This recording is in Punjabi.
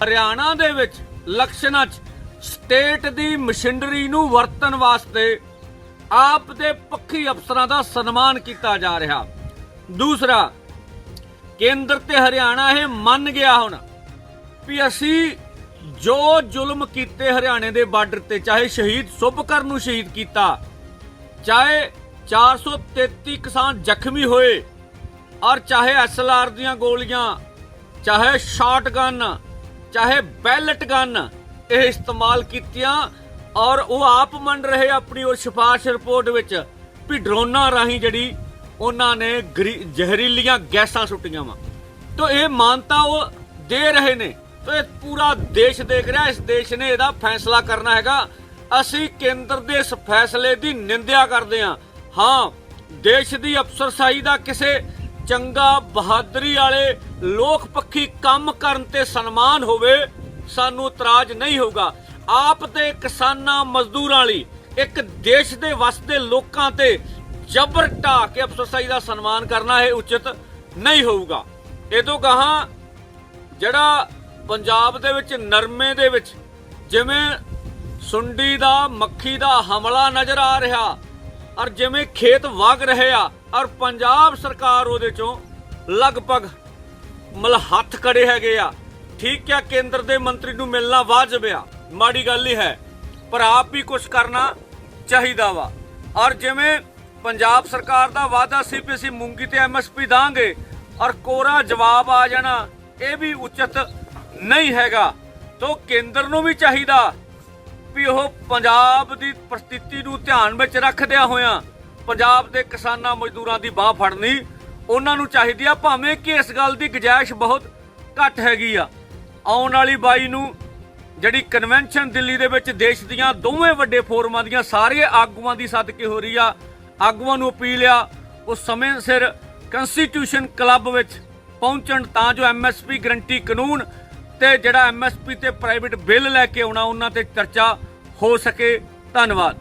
ਹਰਿਆਣਾ ਦੇ ਵਿੱਚ ਇਲੈਕਸ਼ਨਾਂ 'ਚ ਸਟੇਟ ਦੀ ਮਸ਼ੀਨਰੀ ਨੂੰ ਵਰਤਣ ਵਾਸਤੇ ਆਪ ਦੇ ਪੱਖੀ ਅਫਸਰਾਂ ਦਾ ਸਨਮਾਨ ਕੀਤਾ ਜਾ ਰਿਹਾ। ਦੂਸਰਾ, ਕੇਂਦਰ ਤੇ ਹਰਿਆਣਾ ਇਹ ਮੰਨ ਗਿਆ ਹੁਣ ਵੀ ਅਸੀਂ ਜੋ ਜ਼ੁਲਮ ਕੀਤੇ ਹਰਿਆਣੇ ਦੇ ਬਾਰਡਰ ਤੇ, ਚਾਹੇ ਸ਼ਹੀਦ ਸੁਭਕਰ ਨੂੰ ਸ਼ਹੀਦ ਕੀਤਾ, ਚਾਹੇ 433 ਕਿਸਾਨ ਜ਼ਖਮੀ ਹੋਏ, ਔਰ ਚਾਹੇ ਐਸਐਲਆਰ ਦੀਆਂ ਗੋਲੀਆਂ, ਚਾਹੇ ਸ਼ਾਟਗਨ ਚਾਹੇ ਬੈਲਟ ਗਨ ਇਹ ਇਸਤੇਮਾਲ ਕੀਤੀਆਂ ਔਰ ਉਹ ਆਪ ਮੰਨ ਰਹੇ ਆਪਣੀ ਉਹ ਸਿਫਾਰਿਸ਼ ਰਿਪੋਰਟ ਵਿੱਚ ਵੀ ਡਰੋਨਾਂ ਰਾਹੀਂ ਜਿਹੜੀ ਉਹਨਾਂ ਨੇ ਜ਼ਹਿਰੀਲੀਆਂ ਗੈਸਾਂ ਸੁੱਟੀਆਂ ਵਾ। ਤਾਂ ਇਹ ਮਾਨਤਾ ਉਹ ਦੇ ਰਹੇ ਨੇ। ਤੋ ਇਹ ਪੂਰਾ ਦੇਸ਼ ਦੇਖ ਰਿਹਾ, ਇਸ ਦੇਸ਼ ਨੇ ਇਹਦਾ ਫੈਸਲਾ ਕਰਨਾ ਹੈਗਾ। ਅਸੀਂ ਕੇਂਦਰ ਦੇ ਇਸ ਫੈਸਲੇ ਦੀ ਨਿੰਦਿਆ ਕਰਦੇ ਹਾਂ ਹਾਂ, ਦੇਸ਼ ਦੀ ਅਫਸਰਸ਼ਾਹੀ ਦਾ ਕਿਸੇ ਚੰਗਾ ਬਹਾਦਰੀ ਵਾਲੇ ਲੋਕ ਪੱਖੀ ਕੰਮ ਕਰਨ ਤੇ ਸਨਮਾਨ ਹੋਵੇ, ਸਾਨੂੰ ਇਤਰਾਜ਼ ਨਹੀਂ ਹੋਊਗਾ। ਆਪ ਤੇ ਕਿਸਾਨਾਂ ਮਜ਼ਦੂਰਾਂ ਲਈ ਇੱਕ ਦੇਸ਼ ਦੇ ਵਸਦੇ ਲੋਕਾਂ ਤੇ ਜ਼ਬਰ ਢਾ ਕੇ ਅਫਸਰਸ਼ਾਹੀ ਦਾ ਸਨਮਾਨ ਕਰਨਾ ਇਹ ਉਚਿਤ ਨਹੀਂ ਹੋਊਗਾ। ਇਹ ਤੋਂ ਗਾਹਾਂ ਜਿਹੜਾ ਪੰਜਾਬ ਦੇ ਵਿੱਚ ਨਰਮੇ ਦੇ ਵਿੱਚ ਜਿਵੇਂ ਸੁੰਡੀ ਦਾ, ਮੱਖੀ ਦਾ ਹਮਲਾ ਨਜ਼ਰ ਆ ਰਿਹਾ ਔਰ ਜਿਵੇਂ ਖੇਤ ਵਗ ਰਹੇ ਆ, ਔਰ ਪੰਜਾਬ ਸਰਕਾਰ ਉਹਦੇ ਚੋਂ ਲਗਭਗ ਮਲ ਹੱਥ ਕੜੇ ਹੈਗੇ ਆ। ਠੀਕ ਆ ਕੇਂਦਰ ਦੇ ਮੰਤਰੀ ਨੂੰ ਮਿਲਣਾ ਵਾਜਬ ਆ। ਮਾੜੀ ਗੱਲ ਹੀ ਹੈ, ਪਰ ਆਪ ਵੀ ਕੁਝ ਕਰਨਾ ਚਾਹੀਦਾ ਵਾ। ਔਰ ਜਿਵੇਂ ਪੰਜਾਬ ਸਰਕਾਰ ਦਾ ਵਾਅਦਾ ਸੀ ਵੀ ਅਸੀਂ ਮੂੰਗੀ ਤੇ ਐਮਐਸਪੀ ਦਾਂਗੇ, ਔਰ ਕੋਰਾ ਜਵਾਬ ਆ ਜਾਣਾ, ਇਹ ਵੀ ਉਚਿਤ ਨਹੀਂ ਹੈਗਾ। ਤੋਂ ਕੇਂਦਰ ਨੂੰ ਵੀ ਚਾਹੀਦਾ ਵੀ ਉਹ ਪੰਜਾਬ ਦੀ ਪ੍ਰਸਥਿਤੀ ਨੂੰ ਧਿਆਨ ਵਿੱਚ ਰੱਖਦਿਆਂ ਹੋਇਆਂ ਪੰਜਾਬ ਦੇ ਕਿਸਾਨਾਂ ਮਜ਼ਦੂਰਾਂ ਦੀ ਬਾਹ ਫੜਨੀ, ਉਹਨਾਂ ਨੂੰ ਚਾਹੀਦੀ ਆ, ਭਾਵੇਂ ਕਿ ਇਸ ਗੱਲ ਦੀ ਗੁੰਜਾਇਸ਼ ਬਹੁਤ ਘੱਟ ਹੈਗੀ ਆ। ਆਉਣ ਵਾਲੀ 22 ਨੂੰ ਜਿਹੜੀ ਕਨਵੈਨਸ਼ਨ ਦਿੱਲੀ ਦੇ ਵਿੱਚ ਦੇਸ਼ ਦੀਆਂ ਦੋਵੇਂ ਵੱਡੇ ਫੋਰਮਾਂ ਦੀਆਂ ਸਾਰੇ ਆਗੂਆਂ ਦੀ ਸਦਕੇ ਹੋ ਰਹੀ ਆ, ਆਗੂਆਂ ਨੂੰ ਅਪੀਲ ਆ ਉਹ ਸਮੇਂ ਸਿਰ ਕਨਸਟੀਟਿਊਸ਼ਨ ਕਲੱਬ ਵਿੱਚ ਪਹੁੰਚਣ ਤਾਂ ਜੋ ਐਮਐਸਪੀ ਗਰੰਟੀ ਕਾਨੂੰਨ ਤੇ ਜਿਹੜਾ ਐਮਐਸਪੀ ਤੇ ਪ੍ਰਾਈਵੇਟ ਬਿੱਲ ਲੈ ਕੇ ਆਉਣਾ, ਉਹਨਾਂ ਤੇ ਚਰਚਾ ਹੋ ਸਕੇ। ਧੰਨਵਾਦ।